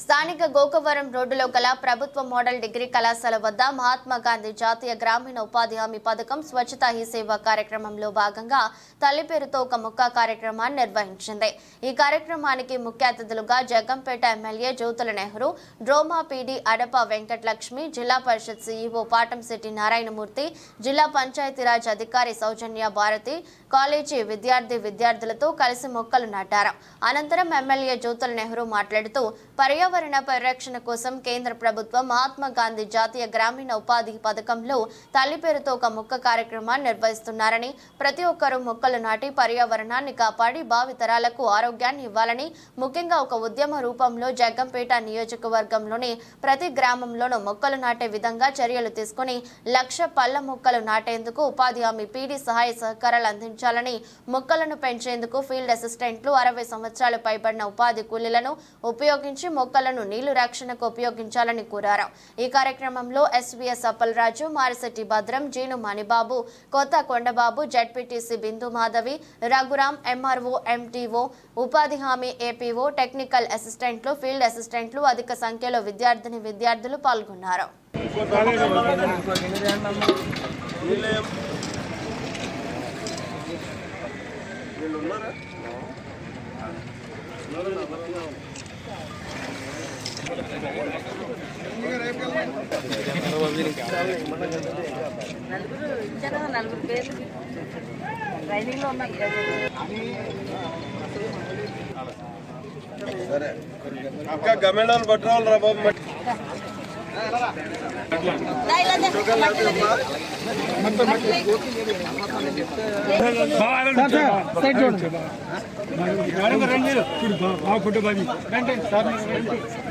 స్థానిక గోకవరం రోడ్డులో గల ప్రభుత్వ మోడల్ డిగ్రీ కళాశాల వద్ద మహాత్మా గాంధీ జాతీయ గ్రామీణ ఉపాధి హామీ పథకం స్వచ్ఛతా హీ సేవ కార్యక్రమంలో భాగంగా తల్లి పేరుతో ఒక ముక్క కార్యక్రమాన్ని నిర్వహించింది. ఈ కార్యక్రమానికి ముఖ్య అతిథులుగా జగ్గంపేట ఎమ్మెల్యే జ్యోతుల నెహ్రూ డ్రోమా పీడీ అడప వెంకటలక్ష్మి జిల్లా పరిషత్ సీఈఓ పాటంశెట్టి నారాయణమూర్తి జిల్లా పంచాయతీరాజ్ అధికారి సౌజన్య భారతి కాలేజీ విద్యార్థి విద్యార్థులతో కలిసి మొక్కలు నాటారు. అనంతరం ఎమ్మెల్యే జ్యోతుల నెహ్రూ మాట్లాడుతూ పర్యావరణ పరిరక్షణ కోసం కేంద్ర ప్రభుత్వం మహాత్మా గాంధీ జాతీయ గ్రామీణ ఉపాధి పథకంలో తల్లి పేరుతో ఒక మొక్క కార్యక్రమాన్ని నిర్వహిస్తున్నారని ప్రతి ఒక్కరూ మొక్కలు నాటి పర్యావరణాన్ని కాపాడి భావితరాలకు ఆరోగ్యాన్ని ఇవ్వాలని ముఖ్యంగా ఒక ఉద్యమ రూపంలో జగ్గంపేట నియోజకవర్గంలోని ప్రతి గ్రామంలోనూ మొక్కలు నాటే విధంగా చర్యలు తీసుకుని లక్ష పళ్ళ మొక్కలు నాటేందుకు ఉపాధి హామీ పీడీ సహాయ సహకారాలు అందించాలని మొక్కలను పెంచేందుకు ఫీల్డ్ అసిస్టెంట్లు అరవై సంవత్సరాలు పైబడిన ఉపాధి కూలీలను ఉపయోగించి మొక్క మొక్కలను నీళ్ళు రక్షణకు ఉపయోగించాలని కోరారు. ఈ కార్యక్రమంలో SVS Appalaraju Marisetti Bhadram Jeenu Manibabu Kotha Kondababu ZPTC Bindu Madhavi Raghuram MRO MTO ఉపాధి హామీ ఏపీఓ టెక్నికల్ అసిస్టెంట్లు ఫీల్డ్ అసిస్టెంట్లు అధిక సంఖ్యలో విద్యార్థిని విద్యార్థులు పాల్గొన్నారు. నలుగురు ఇచ్చారు కదా, నలుగురు పేర్లు ట్రైనింగ్ లో ఉన్నారు అక్క గమేడాలు పట్టుకోవాలి రా బాబు మట్టి. ఫోటో బాది బాగా మాడాలి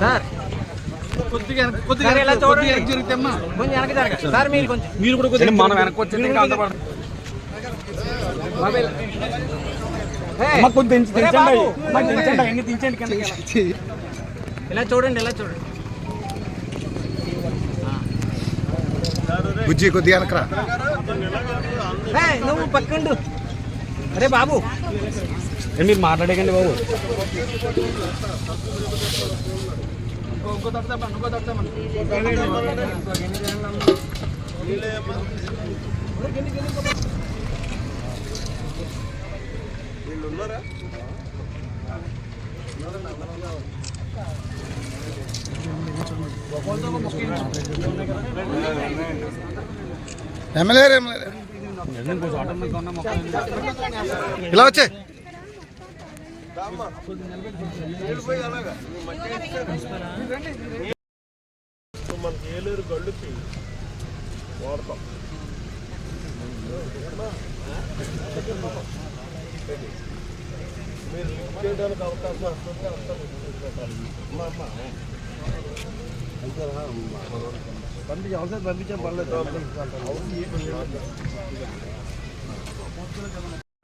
సార్ కొద్దిగా కొద్దిగా ఆ బ్యానర్ పడాలమ్మా సారీ కొంచెం వెనక జరగ సార్ మీరు కొంచెం మీరు కూడా కొంచెం మనం వెనక వచ్చేది కొంచెం దించండి దించండి ఇలా చూడండి ఇలా చూడండి బుజ్జి కొద్దిగా అనకరా నువ్వు పక్కండు. అరే బాబు. మీరు మాట్లాడకండి బాబు. వీళ్ళు ఉన్నారా ఎమ్మెల్యే ఇలా వచ్చే మనకి ఏలేరు గళ్ళుకి వాడతాం మీరు లిఫ్ట్ చేయడానికి అవకాశం వస్తుంది అంతా పంపించి అవసరం పంపించే పర్లేదు.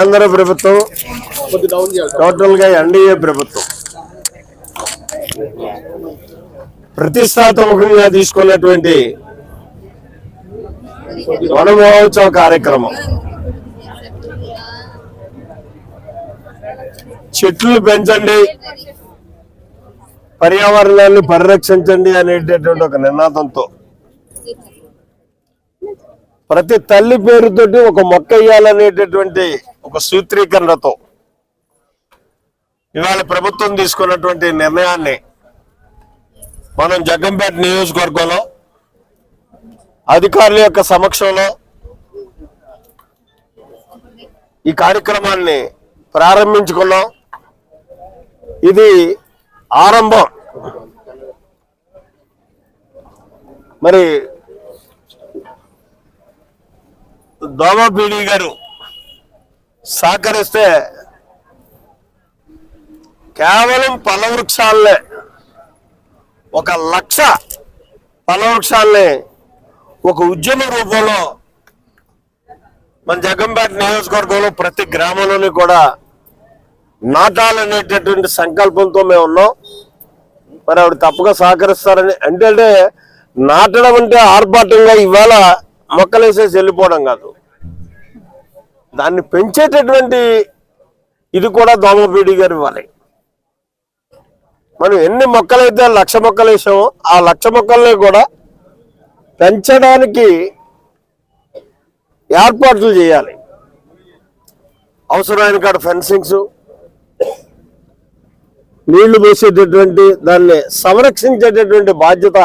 ఆంధ్ర ప్రభుత్వం టోటల్గా ఎన్డీఏ ప్రభుత్వం ప్రతిష్టాత్మకంగా తీసుకున్నటువంటి వన మహోత్సవ కార్యక్రమం. చెట్లు పెంచండి. పర్యావరణాన్ని పరిరక్షించండి అనేటటువంటి ఒక నినాదంతో. ప్రతి తల్లి పేరుతోటి ఒక మొక్క వేయాలనేటటువంటి ఒక సూత్రీకరణతో. ఇవాళ ప్రభుత్వం తీసుకున్నటువంటి నిర్ణయాన్ని మనం జగ్గంపేట నియోజకవర్గంలో అధికారుల యొక్క సమక్షంలో ఈ కార్యక్రమాన్ని ప్రారంభించుకున్నాం. ఇది ఆరంభం. మరి దోమపీడి గారు సహకరిస్తే కేవలం పలవృక్షాలనే వృక్షాలనే ఒక లక్ష పళ్ళ వృక్షాలని ఒక ఉద్యమ రూపంలో మన జగంపేట నియోజకవర్గంలో ప్రతి గ్రామంలోని కూడా నాటాలనేటటువంటి సంకల్పంతో మేము ఉన్నాం. మరి ఆవిడ తప్పగా సహకరిస్తారని. అంటే నాటడం అంటే ఆర్భాటంగా ఇవాళ మొక్కలేసేసి వెళ్ళిపోవడం కాదు. దాన్ని పెంచేటటువంటి ఇది కూడా దోమపీడి గారు ఇవ్వాలి. మనం ఎన్ని మొక్కలైతే లక్ష మొక్కలు వేసామో ఆ లక్ష మొక్కల్ని కూడా పెంచడానికి ఏర్పాట్లు చేయాలి. అవసరమైన కాడ ఫెన్సింగ్స్ నీళ్ళు పోసేటటువంటి దాన్ని సంరక్షించేటటువంటి బాధ్యత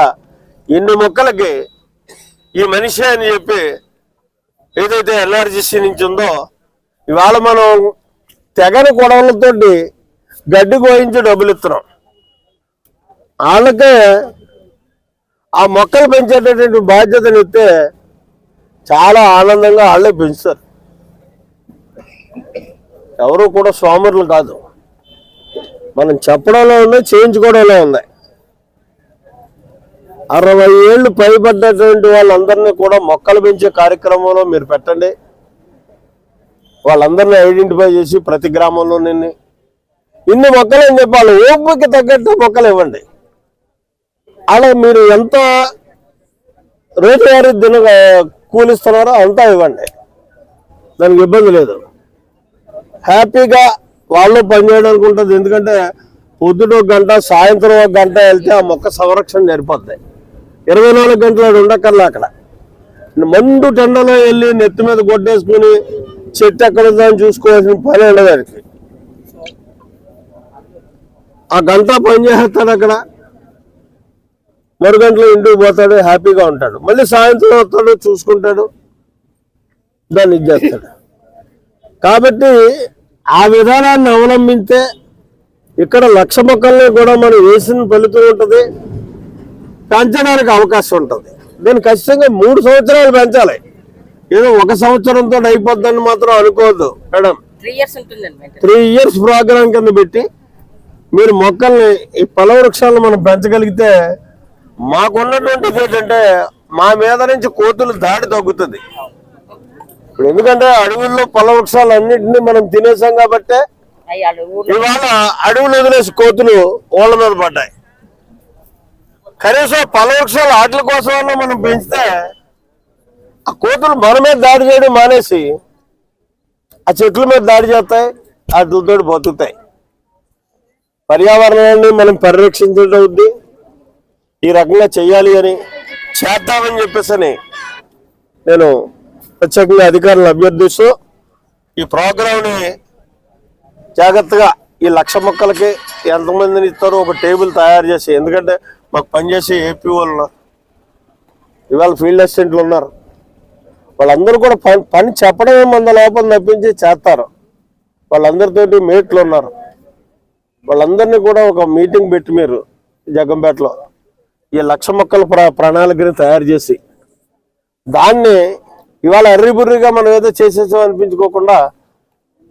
ఎన్ని మొక్కలకి ఈ మనిషి అని చెప్పి ఏదైతే ఎల్ఆర్జీసీ నుంచి ఉందో ఇవాళ మనం తెగని గొడవలతోటి గడ్డి కోయించి డబ్బులు ఇస్తున్నాం. వాళ్ళకే ఆ మొక్కలు పెంచేటటువంటి బాధ్యతను ఇస్తే చాలా ఆనందంగా వాళ్ళే పెంచుతారు. ఎవరు కూడా సోమరులు కాదు. మనం చెప్పడంలో ఉన్నాయి చేయించుకోవడంలో ఉన్నాయి అరవై ఏళ్ళు పైబడ్డటువంటి వాళ్ళందరినీ కూడా మొక్కలు పెంచే కార్యక్రమంలో మీరు పెట్టండి. వాళ్ళందరినీ ఐడెంటిఫై చేసి ప్రతి గ్రామంలో నిన్ను ఇన్ని మొక్కలు అని చెప్పాలి? ఓపిక తగ్గట్టు మొక్కలు ఇవ్వండి. అలా మీరు ఎంత రోజువారీ దిన కూలిస్తున్నారో అంతా ఇవ్వండి. దానికి ఇబ్బంది లేదు. హ్యాపీగా వాళ్ళు పనిచేయడానికి ఉంటుంది. ఎందుకంటే పొద్దున ఒక గంట సాయంత్రం ఒక గంట వెళ్తే ఆ మొక్క సంరక్షణ సరిపోద్ది ఇరవై నాలుగు గంటలు అక్కడ ఉండక్కర్లే అక్కడ. మండు టెండలో వెళ్ళి నెత్తి మీద కొట్టేసుకుని చెట్టు ఎక్కడ ఉందో చూసుకోవాల్సిన పని ఉండదు ఆ గంట పని చేస్తాడు అక్కడ. మరు గంటలో ఇంటికి పోతాడు హ్యాపీగా ఉంటాడు. మళ్ళీ సాయంత్రం వస్తాడు చూసుకుంటాడు దాన్ని ఇది చేస్తాడు. కాబట్టి ఆ విధానాన్ని అవలంబించే ఇక్కడ లక్ష మొక్కల్ని కూడా మనం వేసిన ఫలితం ఉంటుంది. పెంచడానికి అవకాశం ఉంటుంది. దీన్ని ఖచ్చితంగా మూడు సంవత్సరాలు పెంచాలి. ఏదో ఒక సంవత్సరంతో అయిపోద్దని మాత్రం అనుకోవద్దు మేడం. త్రీ ఇయర్స్ ప్రోగ్రామ్ కింద పెట్టి మీరు మొక్కల్ని ఈ పల వృక్షాలను మనం పెంచగలిగితే మాకున్నటువంటిది ఏంటంటే మా మీద నుంచి కోతులు దాడి తగ్గుతుంది. ఇప్పుడు ఎందుకంటే అడవుల్లో పల వృక్షాలు అన్నింటినీ మనం తినేసాం కాబట్టి ఇవాళ అడవులు వదిలేసి కోతులు ఓళ్ళ మీద పడ్డాయి. కనీసం పల వృక్షాలు ఆటల కోసం మనం పెంచితే ఆ కోతులు మన మీద దాడి చేయడం మానేసి ఆ చెట్ల మీద దాడి చేస్తాయి వాటితో బతుకుతాయి. పర్యావరణాన్ని మనం పరిరక్షించడం అవుద్ది. ఈ రకంగా చెయ్యాలి అని చేద్దామని చెప్పేసి నేను ప్రత్యేకంగా అధికారులను అభ్యర్థిస్తూ ఈ ప్రోగ్రాంని జాగ్రత్తగా ఈ లక్ష మొక్కలకి ఎంతమందిని ఇస్తారో ఒక టేబుల్ తయారు చేసి ఎందుకంటే మాకు పనిచేసే ఏపీ వాళ్ళు ఇవాళ ఫీల్డ్ అసిస్టెంట్లు ఉన్నారు. వాళ్ళందరూ కూడా పని పని చెప్పడమే మన లోపల తప్పించి చేస్తారు. వాళ్ళందరితోటి మేట్లు ఉన్నారు. వాళ్ళందరినీ కూడా ఒక మీటింగ్ పెట్టి మీరు జగంపేటలో ఈ లక్ష మొక్కల ప్ర ప్రణాళికని తయారు చేసి దాన్ని ఇవాళ ఎర్రిబుర్రిగా మనం ఏదో చేసేసాం అనిపించుకోకుండా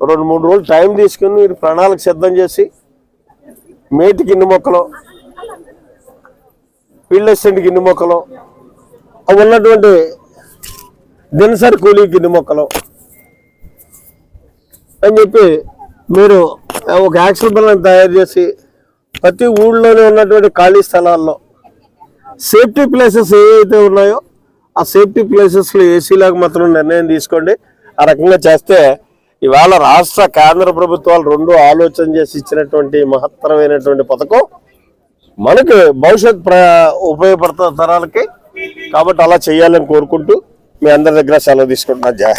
రెండు మూడు రోజులు టైం తీసుకుని మీరు ప్రణాళిక సిద్ధం చేసి మేటి గిన్నె మొక్కలు పిల్లెస్టెంట్ గిన్నె మొక్కలు అవి ఉన్నటువంటి దినసరి కూలీ గిన్నె మొక్కలు అని చెప్పి మీరు ఒక యాక్షన్ ప్లాన్ తయారు చేసి ప్రతి ఊళ్ళోనే ఉన్నటువంటి ఖాళీ స్థలాల్లో సేఫ్టీ ప్లేసెస్ ఏవైతే ఉన్నాయో ఆ సేఫ్టీ ప్లేసెస్లో ఏసీలాగా మాత్రం నిర్ణయం తీసుకోండి. ఆ రకంగా చేస్తే ఇవాళ రాష్ట్ర కేంద్ర ప్రభుత్వాలు రెండు ఆలోచన చేసి ఇచ్చినటువంటి మహత్తరమైనటువంటి పథకం మనకి భవిష్యత్ ప్ర ఉపయోగపడుతున్న తరాలకి కాబట్టి అలా చేయాలని కోరుకుంటూ మీ అందరి దగ్గర సెలవు తీసుకుంటున్నా జై